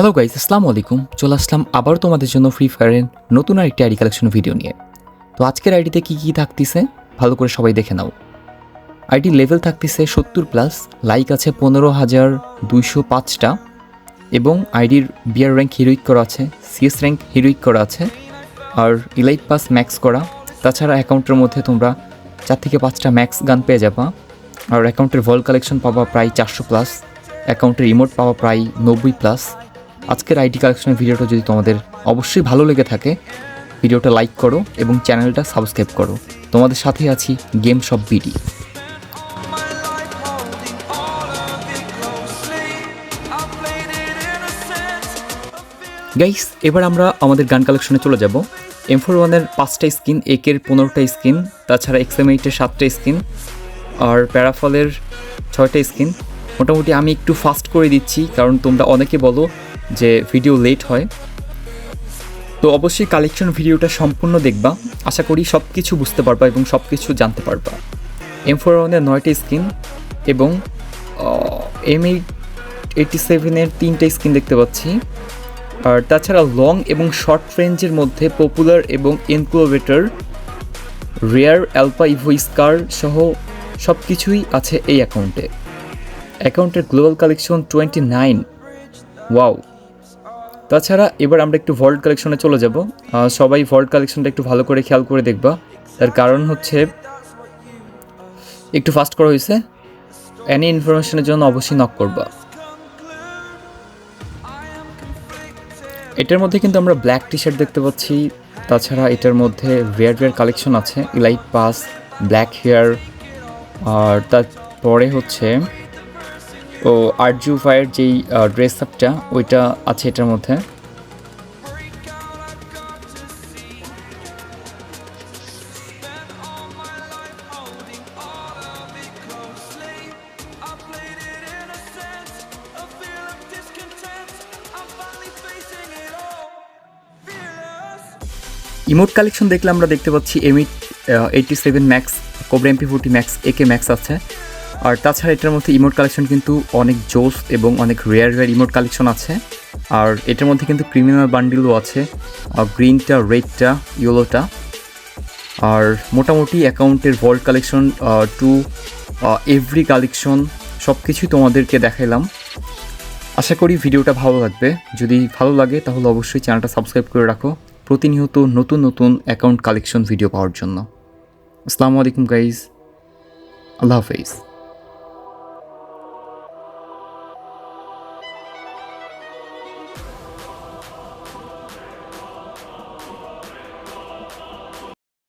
Hello guys আসসালামু আলাইকুম চলে আসলাম আবার তোমাদের জন্য ফ্রি ফায়ারের নতুন আরেকটি আইডি কালেকশন ভিডিও নিয়ে। তো আজকের আইডিতে কী কী থাকতেছে, ভালো করে সবাই দেখে নাও। আইডি লেভেল থাকতেছে সত্তর প্লাস লাইক আছে পনেরো হাজার দুইশো পাঁচটা। এবং আইডির বিয়ার র্যাঙ্ক হিরোইক করা আছে সিএস র্যাঙ্ক হিরোইক করা আছে, আর ইলাইট পাস ম্যাক্স করা। তাছাড়া অ্যাকাউন্টের মধ্যে তোমরা চার থেকে পাঁচটা ম্যাক্স গান পেয়ে যাবা। আর অ্যাকাউন্টের ভল কালেকশন পাবা প্রায় চারশো প্লাস অ্যাকাউন্টের রিমোট পাওয়া প্রায় নব্বই প্লাস আজকের আইডি কালেকশনের ভিডিওটা যদি তোমাদের অবশ্যই ভালো লেগে থাকে, ভিডিওটা লাইক করো এবং চ্যানেলটা সাবস্ক্রাইব করো। তোমাদের সাথে আছি গেম সব বিডি. গাইস এবার আমরা আমাদের গান কালেকশনে চলে যাব। এম ফোর ওয়ানের পাঁচটা স্কিন, একের পনেরোটা স্কিন, তাছাড়া এক্সএম এইটের সাতটা স্কিন, আর প্যারাফলের ছয়টা স্কিন। মোটামুটি আমি একটু ফাস্ট করে দিচ্ছি, কারণ তোমরা অনেকে বলো যে ভিডিও লেট হয়। তো অবশ্যই কালেকশন ভিডিওটা সম্পূর্ণ দেখবা। আশা করি সব কিছু বুঝতে পারবা এবং সব কিছু জানতে পারবা। এম ফোর ওয়ানের নয়টা স্কিন এবং এম এইট সেভেনের তিনটে স্কিন দেখতে পাচ্ছি। আর তাছাড়া লং এবং শর্ট রেঞ্জের মধ্যে পপুলার এবং ইনক্লোভেটর রেয়ার অ্যালপা ইভো স্কার সহ সব কিছুই আছে এই অ্যাকাউন্টে অ্যাকাউন্টের global collection twenty nine wow তাছাড়া এবার আমরা একটু ভল্ট কালেকশনে চলে যাব। সবাই ভল্ট কালেকশনটা একটু ভালো করে খেয়াল করে দেখবা। তার কারণ হচ্ছে, একটু ফাস্ট করা হয়েছে অ্যানি ইনফরমেশনের জন্য অবশ্যই নক করবা। এটার মধ্যে কিন্তু আমরা ব্ল্যাক টি শার্ট দেখতে পাচ্ছি। তাছাড়া এটার মধ্যে রেয়ার রেয়ার কালেকশন আছে। ইলাইট পাস ব্ল্যাক হেয়ার আর তারপরে হচ্ছে ও আরজু ভাইয়ের যেই ড্রেস আপটা ওইটা আছে এটার মধ্যে। ইমোট কালেকশন দেখলে আমরা দেখতে পাচ্ছি M Emi eighty seven max cobra MP forty max A K max আছে। আর তাছাড়া এটার মধ্যে ইমোট কালেকশন কিন্তু অনেক জোস এবং অনেক রেয়ার রেয়ার ইমোট কালেকশন আছে। আর এটার মধ্যে কিন্তু ক্রিমিনাল বান্ডিলও আছে গ্রিনটা রেডটা ইয়েলোটা আর মোটামুটি অ্যাকাউন্টের vault collection to every collection সব কিছুই তোমাদেরকে দেখাইলাম। আশা করি ভিডিওটা ভালো লাগবে। যদি ভালো লাগে, তাহলে অবশ্যই চ্যানেলটা সাবস্ক্রাইব করে রাখো। প্রতিনিয়ত নতুন নতুন অ্যাকাউন্ট কালেকশন ভিডিও পাওয়ার জন্য। আসসালামু আলাইকুম গাইজ আল্লাহ হাফেজ।